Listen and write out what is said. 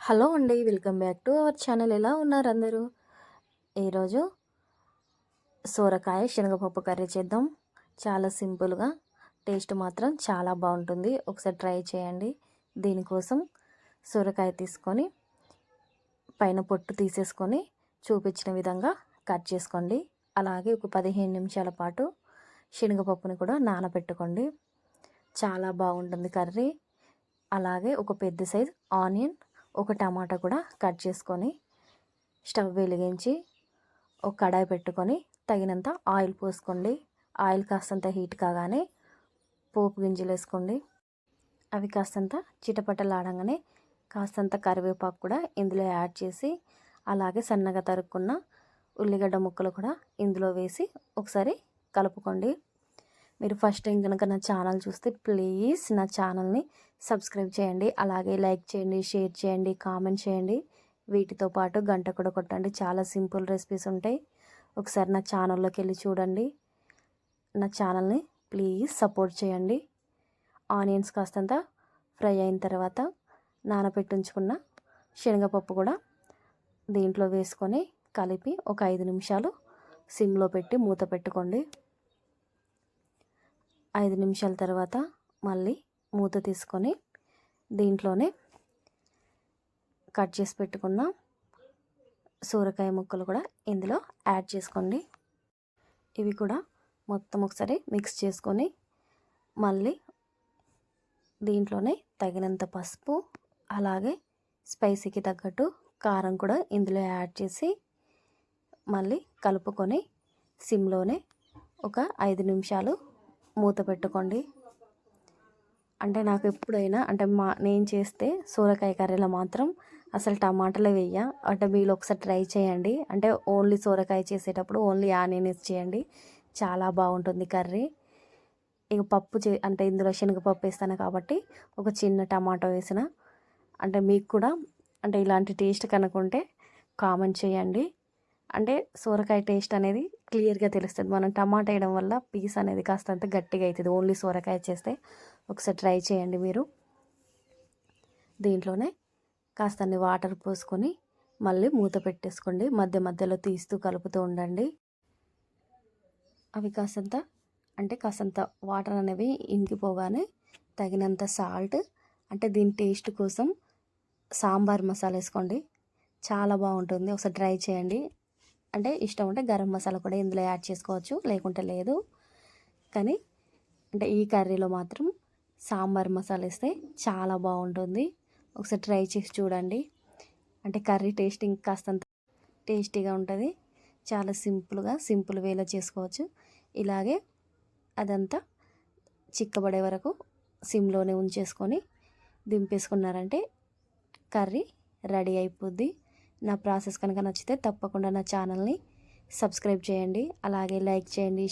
Hello అండి welcome back to our channel. ఎలా ఉన్నారు అందరూ? ఈరోజు సోరకాయ శనగపప్పు కర్రీ చేద్దాం. చాలా సింపుల్గా టేస్ట్ మాత్రం చాలా బాగుంటుంది. ఒకసారి ట్రై చేయండి. దీనికోసం సోరకాయ తీసుకొని పైన పొట్టు తీసేసుకొని చూపించిన విధంగా కట్ చేసుకోండి. అలాగే ఒక పదిహేను నిమిషాల పాటు శనగపప్పుని కూడా నానబెట్టుకోండి. చాలా బాగుంటుంది కర్రీ. అలాగే ఒక పెద్ద సైజ్ ఆనియన్ ఒక టమాటా కూడా కట్ చేసుకొని స్టవ్ వెలిగించి ఒక కడాయి పెట్టుకొని తగినంత ఆయిల్ పోసుకోండి. ఆయిల్ కాస్తంత హీట్ కాగానే పోపు గింజలు వేసుకోండి. అవి కాస్తంత చిటపటలాడంగానే కాస్తంత కరివేపాకు కూడా ఇందులో యాడ్ చేసి అలాగే సన్నగా తరుక్కున్న ఉల్లిగడ్డ ముక్కలు కూడా ఇందులో వేసి ఒకసారి కలుపుకోండి. మీరు ఫస్ట్ టైం కనుక నా ఛానల్ చూస్తే ప్లీజ్ నా ఛానల్ని సబ్స్క్రైబ్ చేయండి. అలాగే లైక్ చేయండి షేర్ చేయండి కామెంట్ చేయండి. వీటితో పాటు గంట కూడా కొట్టండి. చాలా సింపుల్ రెసిపీస్ ఉంటాయి. ఒకసారి నా ఛానల్లోకి వెళ్ళి చూడండి. నా ఛానల్ని ప్లీజ్ సపోర్ట్ చేయండి. ఆనియన్స్ కాస్తంత ఫ్రై అయిన తర్వాత నానబెట్టించుకున్న శనగపప్పు కూడా దీంట్లో వేసుకొని కలిపి ఒక ఐదు నిమిషాలు సిమ్లో పెట్టి మూత పెట్టుకోండి. ఐదు నిమిషాల తర్వాత మళ్ళీ మూత తీసుకొని దీంట్లోనే కట్ చేసి పెట్టుకున్న సూరకాయ ముక్కలు కూడా ఇందులో యాడ్ చేసుకోండి. ఇవి కూడా మొత్తం ఒకసారి మిక్స్ చేసుకొని మళ్ళీ దీంట్లోనే తగినంత పసుపు అలాగే స్పైసీకి తగ్గట్టు కారం కూడా ఇందులో యాడ్ చేసి మళ్ళీ కలుపుకొని సిమ్లోనే ఒక ఐదు నిమిషాలు మూత పెట్టుకోండి. అంటే నాకు ఎప్పుడైనా అంటే మా నేను చేస్తే సోరకాయ కర్రీలో మాత్రం అసలు టమాటాలు వేయ అంటే మీరు ఒకసారి ట్రై చేయండి. అంటే ఓన్లీ సోరకాయ చేసేటప్పుడు ఓన్లీ ఆనియన్ చేయండి. చాలా బాగుంటుంది కర్రీ. ఇక పప్పు చే అంటే ఇందులో శనగపప్పు వేస్తాను కాబట్టి ఒక చిన్న టమాటో వేసిన. అంటే మీకు కూడా అంటే ఇలాంటి టేస్ట్ కనుక్కుంటే కామెంట్ చేయండి. అంటే సోరకాయ టేస్ట్ అనేది క్లియర్గా తెలుస్తుంది. మనం టమాటా వేయడం వల్ల పీస్ అనేది కాస్తంత గట్టిగా అవుతుంది ఓన్లీ సోరకాయ చేస్తే ఒకసారి ట్రై చేయండి మీరు. దీంట్లోనే కాస్త వాటర్ పోసుకొని మళ్ళీ మూత పెట్టేసుకోండి. మధ్య మధ్యలో తీస్తూ కలుపుతూ ఉండండి. అవి కాసంత అంటే కాసంత వాటర్ అనేవి ఇంకిపోగానే తగినంత సాల్ట్ అంటే దీని టేస్ట్ కోసం సాంబార్ మసాలా వేసుకోండి. చాలా బాగుంటుంది. ఒకసారి ట్రై చేయండి. అంటే ఇష్టం ఉంటే గరం మసాలా కూడా ఇందులో యాడ్ చేసుకోవచ్చు లేకుంటే లేదు. కానీ అంటే ఈ కర్రీలో మాత్రం సాంబార్ మసాలా వేస్తే చాలా బాగుంటుంది. ఒకసారి ట్రై చేసి చూడండి. అంటే కర్రీ టేస్టింగ్ కాస్తంత టేస్టీగా ఉంటుంది. చాలా సింపుల్గా సింపుల్ వేలో చేసుకోవచ్చు. ఇలాగే అదంతా చిక్కబడే వరకు సిమ్లోనే ఉంచేసుకొని దింపేసుకున్నారంటే కర్రీ రెడీ అయిపోద్ది. నా ప్రాసెస్ కనుక నచ్చితే తప్పకుండా నా ఛానల్ని సబ్స్క్రైబ్ చేయండి. అలాగే లైక్ చేయండి